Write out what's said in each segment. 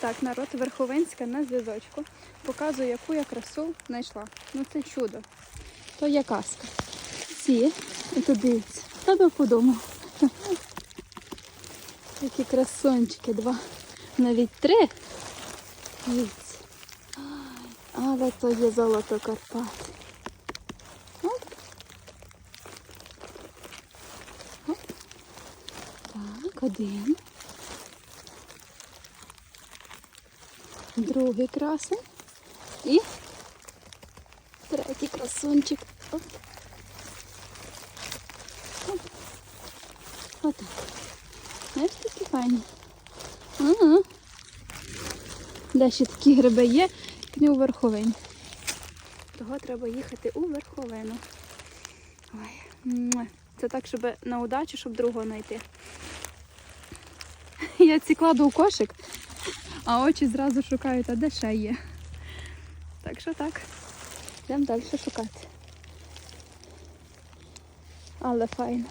Так, народ Верховинська на зв'язочку. Показую, яку я красу знайшла. Ну це чудо. То є казка. Ці, і тут дивіться, тебе подумав. Такі красончики, два. Навіть три. Дивіться. Але то є золото Карпат. Так, один. Другий красень. І третій красунчик. Отак. Знаєш, такі файні. Ага. Де ще такі гриби є, не у верховині. Того треба їхати у верховину. Ой, це так, щоб на удачу, щоб другого знайти. Я ці кладу у кошик, а очі зразу шукають, а де ще є. Так що так. Йдемо далі шукати. Але файно.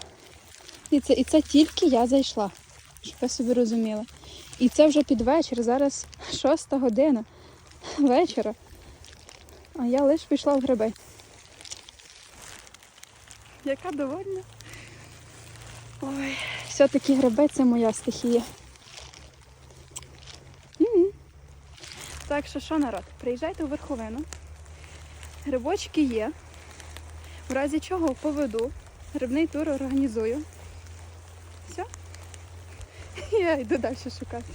І це, і це тільки я зайшла, щоб ви собі розуміли. І це вже під вечір, зараз шоста година вечора. А я лише пішла в гриби. Яка довольна. Ой, все-таки гриби це моя стихія. Так що що, народ, приїжджайте у верховину. Грибочки є. В разі чого поведу. Грибний тур організую. Все. Я йду далі шукати.